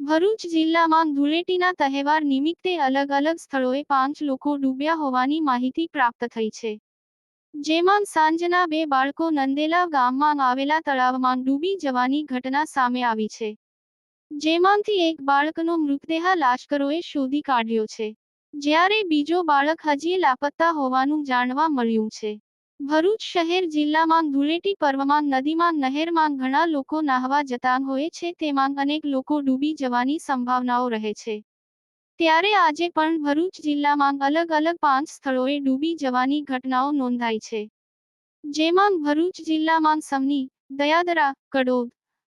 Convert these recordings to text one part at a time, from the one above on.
ભરૂચ જિલ્લામાં ધૂળેટીના તહેવાર નિમિત્તે અલગ અલગ સ્થળોએ પાંચ લોકો ડૂબ્યા હોવાની માહિતી પ્રાપ્ત થઈ છે. જેમાં સાંજના બે બાળકો નંદેલા ગામમાં આવેલા તળાવમાં ડૂબી જવાની ઘટના સામે આવી છે. જેમાંથી એક બાળકનો મૃતદેહ લાશ્કરોએ શોધી કાઢ્યો છે. જ્યારે બીજો બાળક હજી લાપત્તા હોવાનું જાણવા મળ્યું છે. ભરૂચ શહેર જિલ્લામાં ધૂળેટી પર્વમાં, નદીમાં, નહેરમાં ઘણા લોકો નાહવા જતા હોય છે. તેમાં અનેક લોકો ડૂબી જવાની સંભાવનાઓ રહે છે. ત્યારે આજે પણ ભરૂચ જિલ્લામાં અલગ અલગ પાંચ સ્થળોએ ડૂબી જવાની ઘટનાઓ નોંધાઈ છે. જેમાં ભરૂચ જિલ્લામાં સમની દયાદરા, કડોદ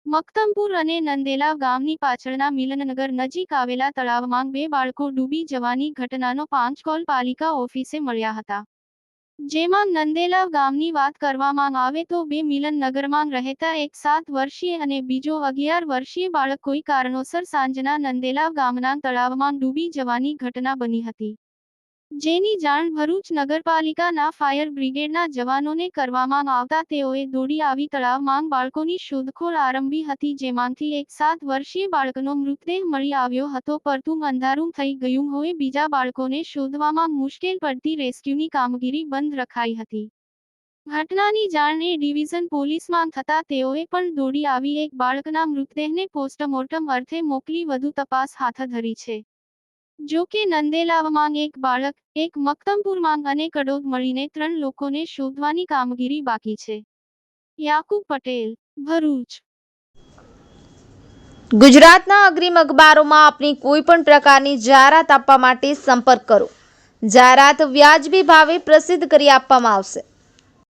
મક્તમપુર અને નંદેલા ગામની પાછળના મિલનનગર નજીક આવેલા તળાવમાં બે બાળકો ડૂબી જવાની ઘટનાનો પાંચ કોલ પાલિકા ઓફિસે મળ્યા હતા. જેમાં નંદેલા ગામની વાત કરવામાં આવે તો બે મિલનનગરમાં રહેતા એક સાત વર્ષીય અને બીજો અગિયાર વર્ષીય બાળક કોઈ કારણોસર સાંજના નંદેલા ગામના તળાવમાં ડૂબી જવાની ઘટના બની હતી. જેની જાણ ભરૂચ નગરપાલિકાના ફાયર બ્રિગેડના જવાનોને કરવામાં આવતા તેઓએ દોડી આવી તળાવમાં બાળકોની શોધખોળ આરંભી હતી, જેમાંથી એક સાત વર્ષીય બાળકનો મૃતદેહ મળી આવ્યો હતો. પરતું અંધારું થઈ ગયું હોય, બીજા બાળકોને શોધવામાં મુશ્કેલ પડતી રેસ્ક્યુની કામગીરી બંધ રખાઈ હતી. ઘટનાની જાણ એ ડિવિઝન પોલીસમાં થતા તેઓએ પણ દોડી આવી, એક બાળકના મૃતદેહને પોસ્ટમોર્ટમ અર્થે મોકલી વધુ તપાસ હાથ ધરી છે. જો કે નંદેલાવમાં એક બાળક, એક મક્તમપુરમાં અને કડોદ મળીને ત્રણ લોકોને શોધવાની કામગીરી બાકી છે. યાકુબ પટેલ, ભરૂચ. ગુજરાતના અગ્રીમ અખબારોમાં આપની કોઈ પણ પ્રકારની જાહેરાત આપવા માટે સંપર્ક કરો. જાહેરાત વ્યાજબી ભાવે પ્રસિદ્ધ કરી આપવામાં આવશે.